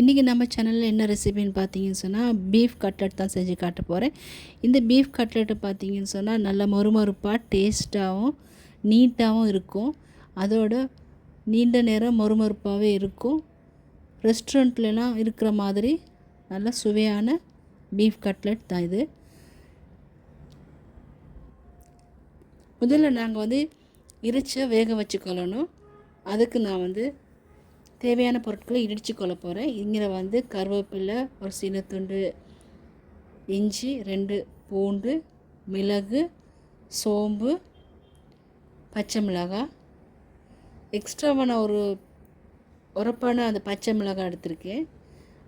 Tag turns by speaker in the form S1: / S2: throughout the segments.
S1: இன்றைக்கி நம்ம சேனலில் என்ன ரெசிபின்னு பார்த்தீங்கன்னு சொன்னால் பீஃப் கட்லெட் தான் செஞ்சு காட்ட போகிறேன் இந்த பீஃப் கட்லெட்டை பார்த்தீங்கன்னு சொன்னால் நல்ல மொறுமொறுப்பாக டேஸ்ட்டாகவும் நீட்டாகவும் இருக்கும். அதோட நீண்ட நேரம் மொறுமொறுப்பாகவே இருக்கும். ரெஸ்டாரண்ட்லலாம் இருக்கிற மாதிரி நல்ல சுவையான பீஃப் கட்லெட் தான் இது. முதல்ல நாங்கள் வந்து இறைச்சியை வேக வச்சுக்கொள்ளணும். அதுக்கு நான் வந்து தேவையான பொருட்களை இடித்து கொள்ள போகிறேன் இங்கே வந்து கருவேப்பிலை ஒரு சின்ன துண்டு இஞ்சி ரெண்டு பூண்டு மிளகு சோம்பு பச்சை மிளகாய். எக்ஸ்ட்ராவான ஒரு உரப்பான அந்த பச்சை மிளகாய் எடுத்திருக்கேன்.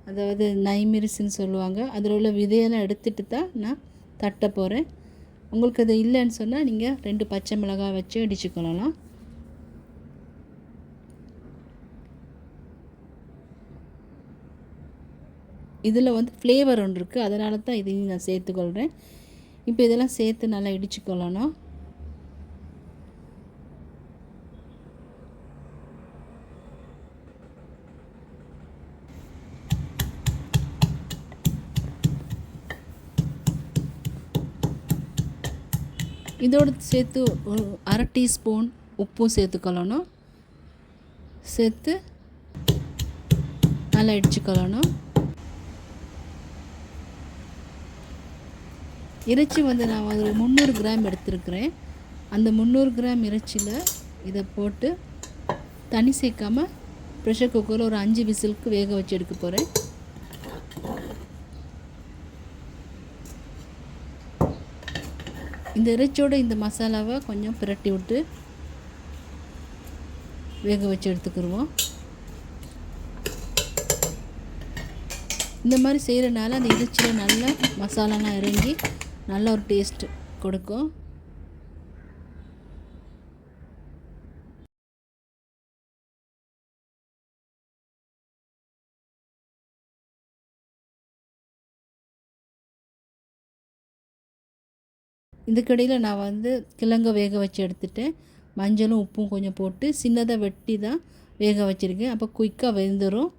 S1: அதாவது நைமிரிசின்னு சொல்லுவாங்க. அதில் உள்ள விதையெல்லாம் எடுத்துட்டு தான் நான் தட்ட போகிறேன் உங்களுக்கு அது இல்லைன்னு சொன்னால் நீங்கள் ரெண்டு பச்சை மிளகாய் வச்சு அடிச்சுக்கொள்ளலாம் இதில் வந்து ஃப்ளேவர் ஒன்று இருக்குது அதனால தான் இதையும் நான் சேர்த்துக்கொள்கிறேன் இப்போ இதெல்லாம் சேர்த்து நல்லா இடிச்சுக்கொள்ளணும். இதோடு சேர்த்து ஒரு அரை டீஸ்பூன் உப்பும் சேர்த்துக்கொள்ளணும். சேர்த்து நல்லா இடிச்சுக்கொள்ளணும். இறைச்சி வந்து நான் ஒரு முந்நூறு கிராம் எடுத்துருக்குறேன். அந்த முந்நூறு கிராம் இறைச்சியில் இதை போட்டு தனி சேர்க்காமல் ப்ரெஷர் குக்கரில் ஒரு அஞ்சு விசிலுக்கு வேக வச்சு எடுக்க போகிறேன் இந்த இறைச்சியோட இந்த மசாலாவை கொஞ்சம் பிரட்டி விட்டு வேக வச்சு எடுத்துக்கிடுவோம் இந்த மாதிரி செய்கிறனால அந்த இறைச்சியில் நல்லா மசாலாலாம் இறங்கி நல்ல ஒரு டேஸ்ட் கொடுக்கும். இதுக்கடையில் நான் வந்து கிழங்க வேக வச்சு எடுத்துட்டேன் மஞ்சளும் உப்பும் கொஞ்சம் போட்டு சின்னதாக வெட்டி தான் வேக வச்சுருக்கேன். அப்போ குயிக்காக வெந்துடும்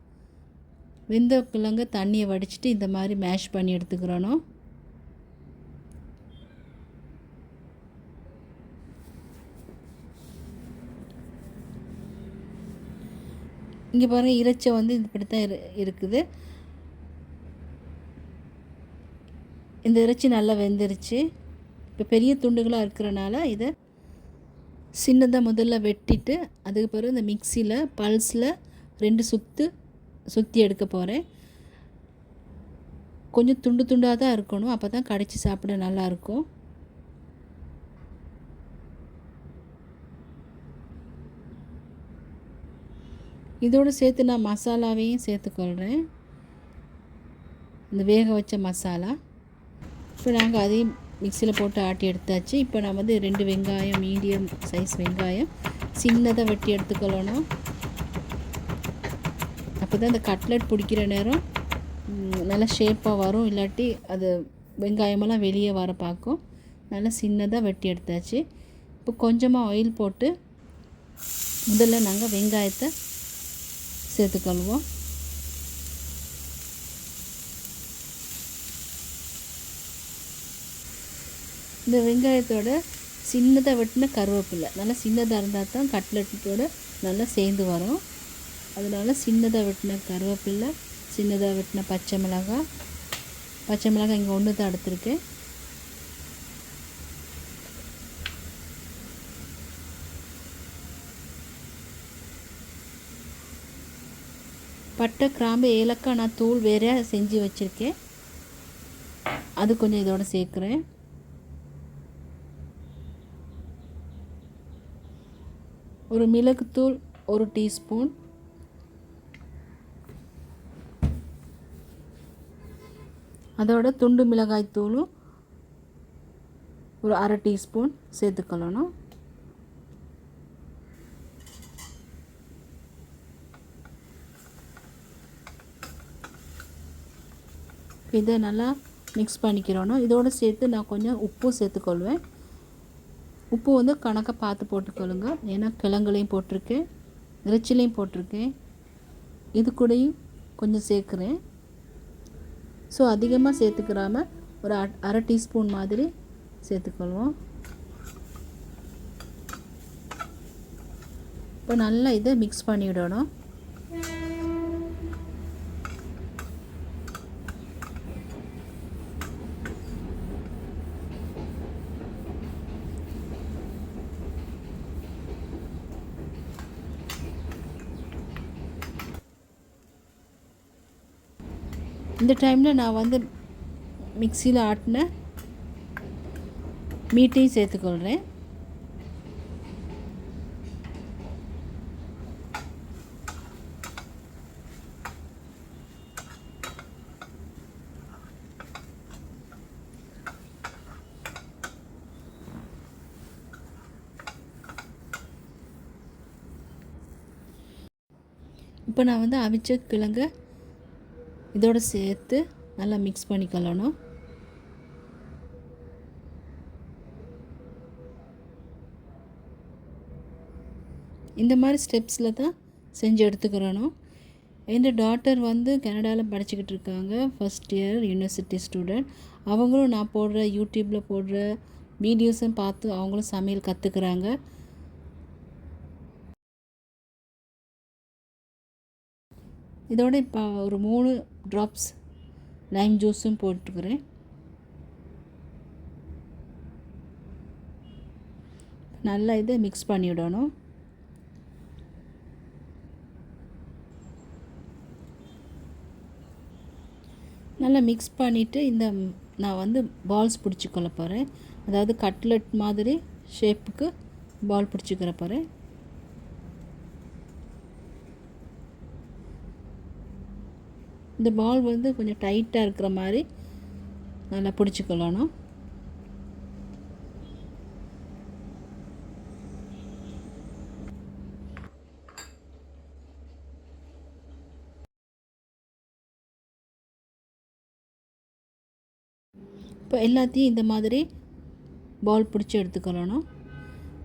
S1: வெந்த கிழங்க தண்ணியை வடிச்சிட்டு இந்த மாதிரி மேஷ் பண்ணி எடுத்துக்கிறணும். இங்கே பாருங்கள் இறைச்சி வந்து இப்படி தான் இரு இருக்குது. இந்த இறைச்சி நல்லா வெந்துருச்சு. இப்போ பெரிய துண்டுகளாக இருக்கிறனால இதை சின்னதாக முதல்ல வெட்டிட்டு அதுக்கு பிறகு இந்த மிக்சியில் பல்ஸில் ரெண்டு சுற்று சுற்றி எடுக்க போகிறேன் கொஞ்சம் துண்டு துண்டாக தான் இருக்கணும். அப்போ தான் கடைச்சி சாப்பிட நல்லாயிருக்கும் இதோடு சேர்த்து நான் மசாலாவையும் சேர்த்துக்கொள்கிறேன் இந்த வேக வச்ச மசாலா. இப்போ நாங்கள் அதையும் மிக்சியில் போட்டு ஆட்டி எடுத்தாச்சு. இப்போ நான் வந்து ரெண்டு வெங்காயம் மீடியம் சைஸ் வெங்காயம் சின்னதாக வெட்டி எடுத்துக்கொள்ளணும். அப்போ தான் இந்த கட்லெட் பிடிக்கிற நேரம் நல்லா ஷேப்பாக வரும். இல்லாட்டி அது வெங்காயமெல்லாம் வெளியே வர பார்க்கும். நல்லா சின்னதாக வெட்டி எடுத்தாச்சு. இப்போ கொஞ்சமாக ஆயில் போட்டு முதல்ல நாங்கள் வெங்காயத்தை சேர்த்துக்கொள்வோம் இந்த வெங்காயத்தோட சின்னதாக வெட்டின கருவேப்பிலை. நல்லா சின்னதாக இருந்தால் தான் கட்லெட்டோட நல்லா சேர்ந்து வரும். அதனால் சின்னதாக வெட்டின கருவேப்பிலை சின்னதாக வெட்டின பச்சை மிளகாய். பச்சை மிளகாய் இங்கே ஒன்று தான் எடுத்துருக்கேன். பட்டை கிராம்பு ஏலக்காய் நான் தூள் வேறையாக செஞ்சு வச்சுருக்கேன். அது கொஞ்சம் இதோட சேர்க்குறேன். ஒரு மிளகுத்தூள் ஒரு டீஸ்பூன். அதோட துண்டு மிளகாய் தூளும் ஒரு அரை டீஸ்பூன் சேர்த்துக்கொள்ளணும். இதை நல்லா மிக்ஸ் பண்ணிக்கிறணும். இதோடு சேர்த்து நான் கொஞ்சம் உப்பும் சேர்த்துக்கொள்வேன். உப்பு வந்து கணக்காக பார்த்து போட்டுக்கொள்ளுங்க. ஏன்னா கிழங்குலையும் போட்டிருக்கேன். இறைச்சிலையும் போட்டிருக்கேன். இது கூடயும் கொஞ்சம் சேர்க்குறேன். ஸோ அதிகமாக சேர்த்துக்கிறாம ஒரு அரை டீஸ்பூன் மாதிரி சேர்த்துக்கொள்வோம். இப்போ நல்லா இதை மிக்ஸ் பண்ணிவிடணும் இந்த டைமில் நான் வந்து மிக்சியில் ஆட்டின மீட்டையும் சேர்த்துக்கொள்கிறேன் இப்போ நான் வந்து அவிச்ச கிழங்கை இதோடு சேர்த்து நல்லா மிக்ஸ் பண்ணிக்கொள்ளணும் இந்த மாதிரி ஸ்டெப்ஸில் தான் செஞ்சு எடுத்துக்கிறணும் என் டாட்டர் வந்து கனடாவில் படிச்சுக்கிட்டு இருக்காங்க. ஃபஸ்ட் இயர் யூனிவர்சிட்டி ஸ்டூடெண்ட் அவங்களும் நான் போடுற யூடியூப்பில் போடுற வீடியோஸும் பார்த்து அவங்களும் சமையல் கற்றுக்குறாங்க இதோட இப்போ ஒரு மூணு ட்ராப்ஸ் லைம் ஜூஸும் போட்டுக்கிறேன் நல்லா இதை மிக்ஸ் பண்ணிவிடணும் நல்லா மிக்ஸ் பண்ணிவிட்டு இந்த நான் வந்து பால்ஸ் பிடிச்சிக்கொள்ள போகிறேன் அதாவது கட்லெட் மாதிரி ஷேப்புக்கு பால் பிடிச்சிக்கிற போகிறேன் இந்த பால் வந்து கொஞ்சம் டைட்டாக இருக்கிற மாதிரி நல்லா பிடிச்சிக்கொள்ளணும் இப்போ எல்லாத்தையும் இந்த மாதிரி பால் பிடிச்சி எடுத்துக்கொள்ளணும்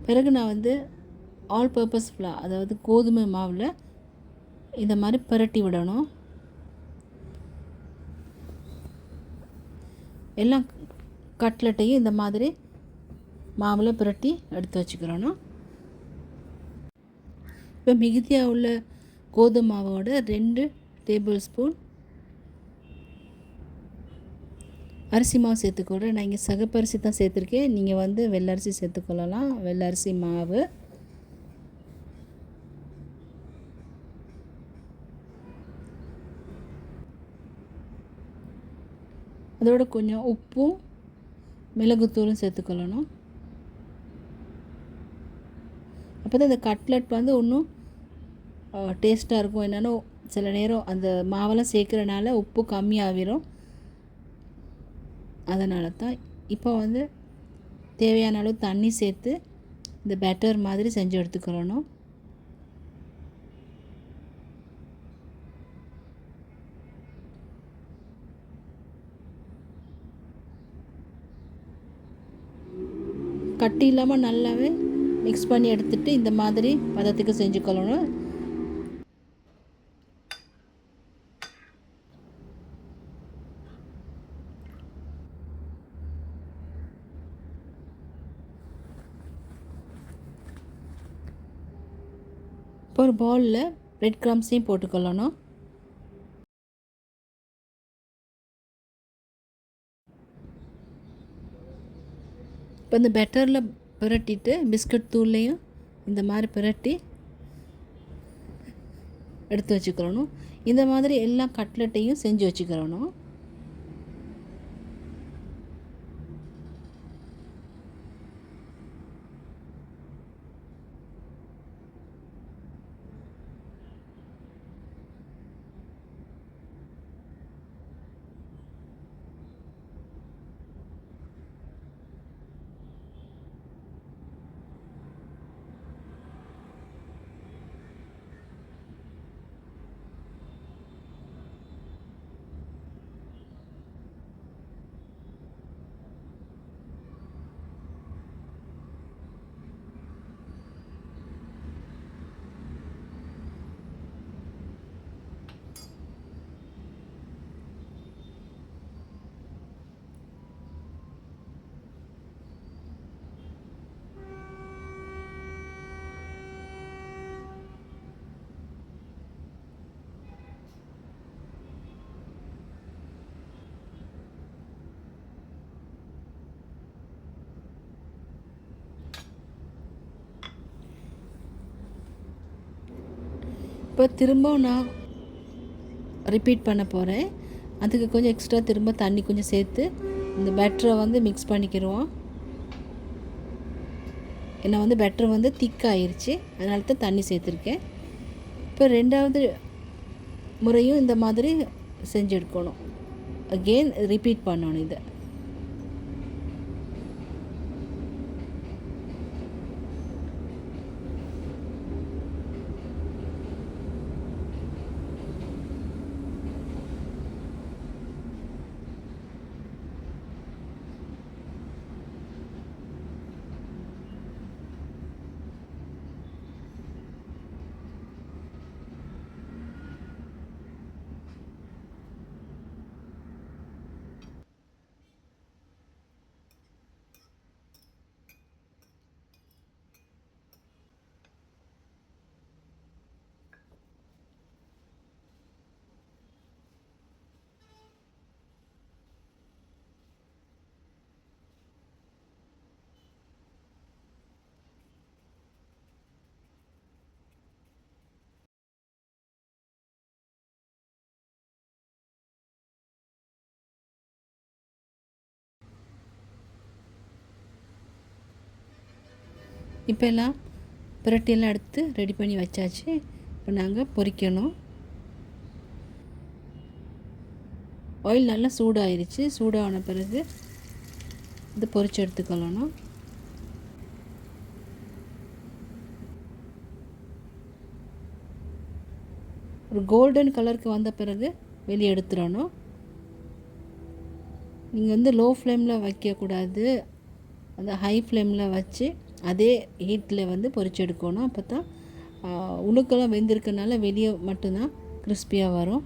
S1: பிறகு நான் வந்து ஆல் பர்பஸ் ஃப்ளா அதாவது கோதுமை மாவில் இந்த மாதிரி புரட்டி விடணும். எல்லா கட்லெட்டையும் இந்த மாதிரி மாவில் புரட்டி எடுத்து வச்சுக்கிறணும் இப்போ மிகுதியாக உள்ள கோதுமை மாவோட ரெண்டு டேபிள் ஸ்பூன் அரிசி மாவு சேர்த்துக்கூட நான் இங்கே சகப்பரிசி தான் சேர்த்துருக்கேன். நீங்கள் வந்து வெள்ளரிசி சேர்த்துக்கொள்ளலாம். வெள்ளரிசி மாவு. அதோட கொஞ்சம் உப்பும் மிளகுத்தூளும் சேர்த்துக்கொள்ளணும். அப்போ தான் இந்த கட்லெட் வந்து இன்னும் டேஸ்ட்டாக இருக்கும். என்னென்னா சில நேரம் அந்த மாவெல்லாம் சேர்க்குறனால உப்பு கம்மியாகிடும் அதனால தான் இப்போ வந்து தேவையான அளவு தண்ணி சேர்த்து இந்த பேட்டர் மாதிரி செஞ்சு எடுத்துக்கிறணும் கட்டி இல்லாமல் நல்லாவே மிக்ஸ் பண்ணி எடுத்துகிட்டு இந்த மாதிரி பதத்துக்கு செஞ்சுக்கொள்ளணும் இப்போ ஒரு பவுலில் ரெட் கிராம்ஸையும் போட்டுக்கொள்ளணும். இப்போ இந்த பெட்டரில் புரட்டிட்டு பிஸ்கட் தூள்லையும் இந்த மாதிரி புரட்டி எடுத்து வச்சுக்கிறணும். இந்த மாதிரி எல்லா கட்லெட்டையும் செஞ்சு வச்சுக்கிறணும். இப்போ திரும்ப நான் ரிப்பீட் பண்ண போகிறேன் அதுக்கு கொஞ்சம் எக்ஸ்ட்ரா திரும்ப தண்ணி கொஞ்சம் சேர்த்து இந்த பேட்டரை வந்து மிக்ஸ் பண்ணிக்கிடுவோம் ஏன்னா வந்து பேட்டர் வந்து திக்காயிருச்சு அதனால தான் தண்ணி சேர்த்துருக்கேன். இப்போ ரெண்டாவது முறையும் இந்த மாதிரி செஞ்சு எடுக்கணும். அகெயின் ரிப்பீட் பண்ணணும் இதை. இப்போ எல்லாம் புரட்டியெல்லாம் எடுத்து ரெடி பண்ணி வச்சாச்சு. இப்போ நாங்கள் பொரிக்கணும் ஆயில் நல்லா சூடாயிருச்சு. சூடான பிறகு இது பொரிச்சு எடுத்துக்கொள்ளணும். ஒரு கோல்டன் கலருக்கு வந்த பிறகு வெளியே எடுத்துடணும். நீங்கள் வந்து லோ ஃப்ளேமில் வைக்கக்கூடாது. அந்த ஹை ஃப்ளேமில் வச்சு அதே ஹீட்டில் வந்து பொறிச்செடுக்கணும் அப்போ தான் உணுக்கெல்லாம் வெந்திருக்கனால வெளியே மட்டும்தான் கிறிஸ்பியாக வரும்.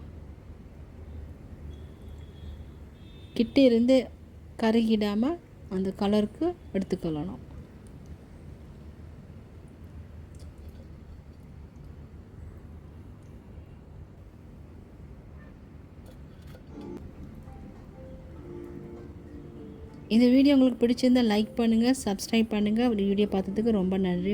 S1: கிட்டே இருந்து கருகிடாமல் அந்த கலருக்கு எடுத்துக்கொள்ளணும். இந்த வீடியோ உங்களுக்கு பிடிச்சிருந்தால் லைக் பண்ணுங்கள் சப்ஸ்கிரைப் பண்ணுங்கள் வீடியோ பார்த்ததுக்கு ரொம்ப நன்றி.